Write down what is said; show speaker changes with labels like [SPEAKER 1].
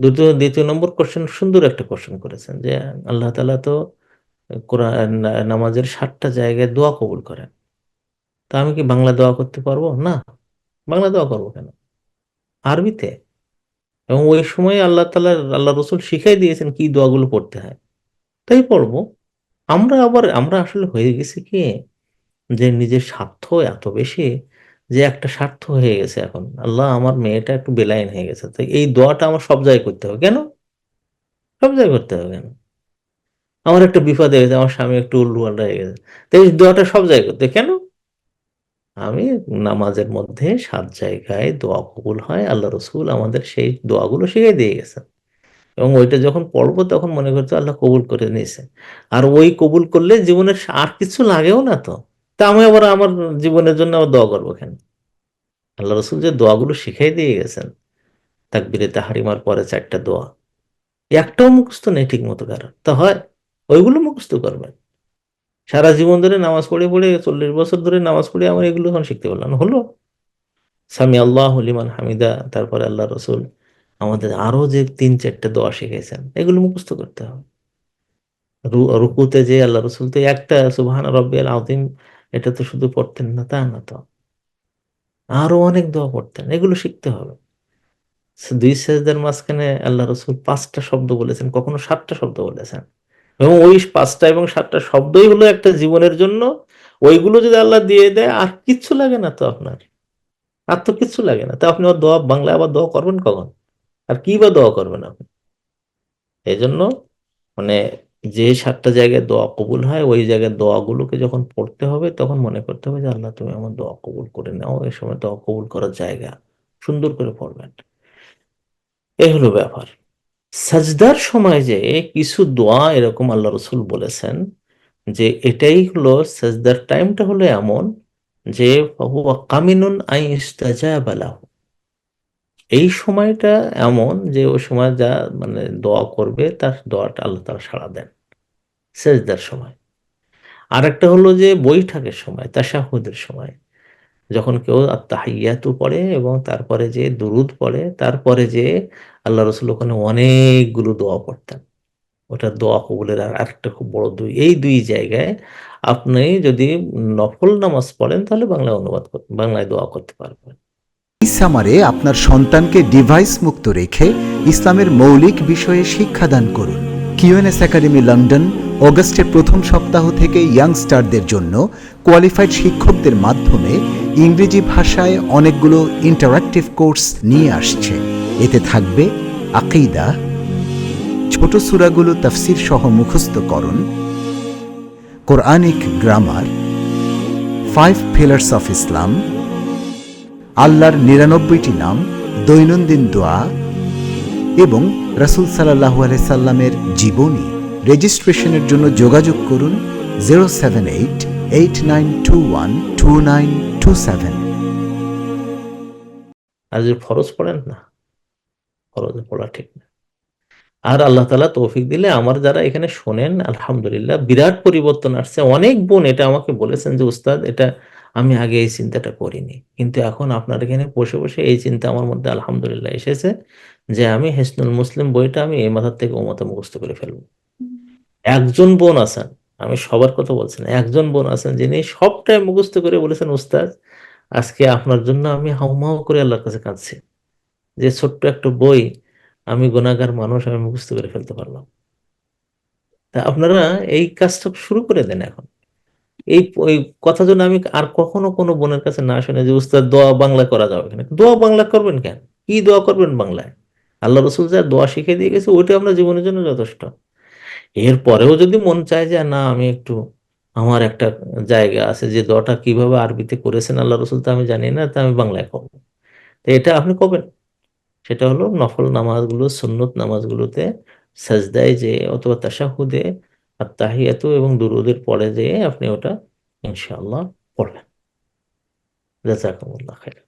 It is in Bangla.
[SPEAKER 1] দ্বিতীয় দ্বিতীয় নম্বর কোশ্চেন সুন্দর একটা কোশ্চেন করেছেন যে আল্লাহ তালা তো কোরআন নামাজের সাতটা জায়গায় দোয়া কবুল করেন। তা আমি কি বাংলা দোয়া করতে পারব? না। বাংলা দোয়া করব কেন? আরবিতে। এবং ওই সময় আল্লাহ তালা আল্লাহ রসুল শিখাই দিয়েছেন কি দোয়াগুলো পড়তে হয়। তাই পড়ব। আমরা আবার, আমরা আসলে হয়ে গেছি কি যে নিজের স্বার্থ এত বেশি যে একটা স্বার্থ হয়ে গেছে এখন। আল্লাহ আমার মেয়েটা একটু বেলাইন হয়ে গেছে। তো এই দোয়াটা আমার সব জায়গায় করতে হবে। কেন? সব জায়গায় করতে হবে কেন? আমার একটা বিপদ হয়ে গেছে, আমার স্বামী একটু উল্লু হয়ে গেছে। তো এই দোয়াটা সব জায়গায় করতে কেন? আমি নামাজের মধ্যে সাত জায়গায় দোয়া কবুল হয়। আল্লাহ রসুল আমাদের সেই দোয়াগুলো শিখিয়ে দিয়ে গেছেন। এবং ওইটা যখন পড়ব তখন মনে করছ আল্লাহ কবুল করে নিয়েছে। আর ওই কবুল করলে জীবনের আর কিছু লাগেও না তো। তা আমি আবার আমার জীবনের জন্য আবার দোয়া করব কেন? আল্লাহ রসুল যে দোয়াগুলো শিখাই দিয়ে গেছেন, তাকবিরে তাহারিমার পরে চারটা দোয়া, একটাও মুখস্থ নেই ঠিক মতো কারণ তা হয়, ওইগুলো মুখস্থ করবেন। সারা জীবন ধরে নামাজ পড়ে পড়ে চল্লিশ বছর ধরে নামাজ পড়ে আমার এগুলো এখন শিখতে পারলাম। হলো, সামি আল্লাহ হলিমান হামিদা, তারপরে আল্লাহ রসুল আমাদের আরও যে তিন চারটে দোয়া শিখেছেন এগুলো মুখস্থ করতে হবে। রুকুতে যে আল্লাহ রসুল তো একটা সুবাহান রব্বিয়াল আউদিম এটা তো শুধু পড়তেন না, তা না তো। আরও অনেক দোয়া পড়তেন, এগুলো শিখতে হবে। দুই সেজদের মাঝখানে আল্লাহ রসুল পাঁচটা শব্দ বলেছেন, কখনো সাতটা শব্দ বলেছেন। এবং ওই পাঁচটা এবং সাতটা শব্দই হলো একটা জীবনের জন্য, ওইগুলো যদি আল্লাহ দিয়ে দেয়, আর কিচ্ছু লাগে না তো আপনার। আর তো কিচ্ছু লাগে না। তো আপনি দোয়া, বাংলায় আবার দোয়া করবেন কখন? আর কি বা দোয়া করবেন আপনি? এই জন্য মানে যে সাতটা জায়গায় দোয়া কবুল হয়, ওই জায়গায় দোয়াগুলোকে যখন পড়তে হবে, তখন মনে করতে হবে যে, আল্লাহ, তুমি আমার দোয়া কবুল করে নাও এই সময় দোয়া কবুল করার জায়গা সুন্দর করে পড়বেন। এই হলো ব্যাপার। সাজদার সময় যে কিছু দোয়া এরকম আল্লাহ রসুল বলেছেন যে, এটাই হলো সাজদার টাইমটা হলো এমন যে কামিনুন এই সময়টা এমন যে, ওই সময় যা মানে দোয়া করবে, তার দোয়াটা আল্লাহ তারা সাড়া দেন। সেজদার সময়। আর একটা হলো যে বৈঠকের সময়, তাশাহুদের সময়। যখন কেউ তাহাইয়াতু পড়ে এবং তারপরে যে দুরুদ পড়ে, তারপরে যে আল্লাহ রসুল ওখানে অনেকগুলো দোয়া পড়তেন। ওটা দোয়া কবুলের আর একটা খুব বড় দুই, এই দুই জায়গায় আপনি যদি নফল নামাজ পড়েন তাহলে বাংলায় অনুবাদ বাংলায় দোয়া করতে পারবেন।
[SPEAKER 2] সামারে আপনার সন্তানকে ডিভাইস মুক্ত রেখে ইসলামের মৌলিক বিষয়ে শিক্ষাদান করুন। কিউএনএস একাডেমি লন্ডন অগস্টের প্রথম সপ্তাহ থেকে ইয়াংস্টারদের জন্য কোয়ালিফাইড শিক্ষকদের মাধ্যমে ইংরেজি ভাষায় অনেকগুলো ইন্টারাক্টিভ কোর্স নিয়ে আসছে। এতে থাকবে আকিদা, ছোট সুরাগুলো তফসির সহ মুখস্থকরণ, Quranic grammar five pillars of Islam আল্লাহর নিরানব্বইটি নাম, দৈনন্দিন দোয়া এবং রাসুল সাল্লাহু সাল্লামের জীবনী। রেজিস্ট্রেশনের জন্য যোগাযোগ করুন zero seven eight eight nine two one two nine two seven.
[SPEAKER 1] আর যদি ফরজ পড়েন না, ফরজে পড়া ঠিক না। আর আল্লাহ তালা তৌফিক দিলে আমার যারা এখানে শোনেন, আলহামদুলিল্লাহ, বিরাট পরিবর্তন আসছে। অনেক বোন এটা আমাকে বলেছেন যে, উস্তাদ, এটা আমি আগে এই চিন্তাটা করিনি। কিন্তু এখন আপনার এখানে বসে বসে এই চিন্তা আমার মধ্যে আলহামদুলিল্লাহ এসেছে যে, আমি হেসনুল মুসলিম বইটা আমি এই মাথার থেকে ও মাথা করে ফেলব। একজন বোন আছেন, আমি সবার কথা বলছি না, একজন বোন আছেন যিনি সবটাই মুখস্থ করে বলেছেন উস্তাদ আজকে আপনার জন্য আমি হাউমাউ করে আল্লাহর কাছে কাঁদছি। যে ছোট্ট একটা বই আমি গোনাগার মানুষ, আমি মুখস্থ করে ফেলতে পারলাম। তা আপনারা এই কাজটা শুরু করে দেন এখন। এই কথা জন্য আমি আর কখনো কোনো বোনের কাছে না শুনে যে উস্তাদ দোয়া বাংলা করা যাবে কিনা? দোয়া বাংলা করবেন কেন? কি দোয়া করবেন বাংলায়? আল্লাহ রসুল যা দোয়া শিখে দিয়ে গেছে, ওইটা আমরা জীবনের জন্য যথেষ্ট। এরপরেও যদি মন চায় যে, না, আমি একটু আমার একটা জায়গা আছে যে দটা কীভাবে আরবিতে করেছেন আল্লাহ রসুল, তা আমি জানি না, তা আমি বাংলায় করব। তো এটা আপনি কবেন সেটা হলো নফল নামাজগুলো, সুন্নত নামাজগুলোতে সাজদায় যে, অথবা তাসাহুদে আর তাহিয়াত এবং দুরুদের পরে যেয়ে আপনি ওটা ইনশাআল্লাহ পড়বেন। জাজাকুমুল্লাহ খাইর